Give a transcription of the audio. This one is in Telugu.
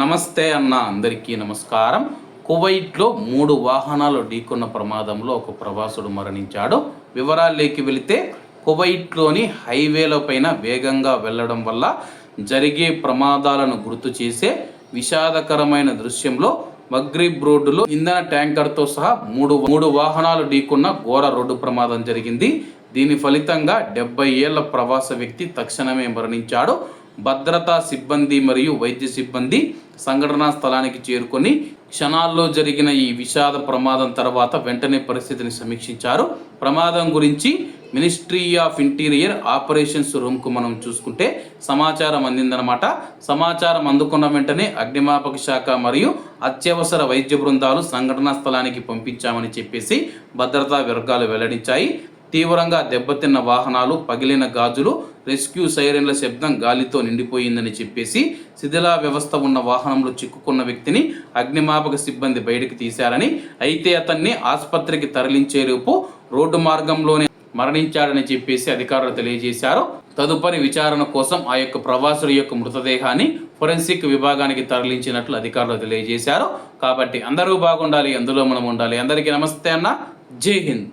నమస్తే అన్న అందరికీ నమస్కారం. కువైట్లో మూడు వాహనాలు ఢీకొన్న ప్రమాదంలో ఒక ప్రవాసుడు మరణించాడు. వివరాల్లోకి వెళితే కువైట్లోని హైవేల పైన వేగంగా వెళ్ళడం వల్ల జరిగే ప్రమాదాలను గుర్తు చేసే విషాదకరమైన దృశ్యంలో మగ్రీబ్ రోడ్డులో ఇంధన ట్యాంకర్తో సహా మూడు మూడు వాహనాలు ఢీకొన్న ఘోర రోడ్డు ప్రమాదం జరిగింది. దీని ఫలితంగా డెబ్బై ఏళ్ళ ప్రవాస వ్యక్తి తక్షణమే మరణించాడు. భద్రతా సిబ్బంది మరియు వైద్య సిబ్బంది సంఘటనా స్థలానికి చేరుకొని క్షణాల్లో జరిగిన ఈ విషాద ప్రమాదం తర్వాత వెంటనే పరిస్థితిని సమీక్షించారు. ప్రమాదం గురించి మినిస్ట్రీ ఆఫ్ ఇంటీరియర్ ఆపరేషన్స్ రూమ్కు మనం చూసుకుంటే సమాచారం అందిందనమాట సమాచారం అందుకున్న వెంటనే అగ్నిమాపక శాఖ మరియు అత్యవసర వైద్య బృందాలు సంఘటనా స్థలానికి పంపించామని చెప్పేసి భద్రతా వర్గాలు వెల్లడించాయి. తీవ్రంగా దెబ్బతిన్న వాహనాలు పగిలిన గాజులు రెస్క్యూ సైరన్ల శబ్దం గాలితో నిండిపోయిందని చెప్పేసి శిథిలా వ్యవస్థ ఉన్న వాహనంలో చిక్కుకున్న వ్యక్తిని అగ్నిమాపక సిబ్బంది బయటకు తీశారని అయితే అతన్ని ఆసుపత్రికి తరలించే రేపు రోడ్డు మార్గంలోనే మరణించాడని చెప్పేసి అధికారులు తెలియజేశారు. తదుపరి విచారణ కోసం ఆ యొక్క ప్రవాసుల యొక్క మృతదేహాన్ని ఫొరెన్సిక్ విభాగానికి తరలించినట్లు అధికారులు తెలియజేశారు. కాబట్టి అందరూ బాగుండాలి అందులో మనం ఉండాలి. అందరికీ నమస్తే అన్న. జై హింద్.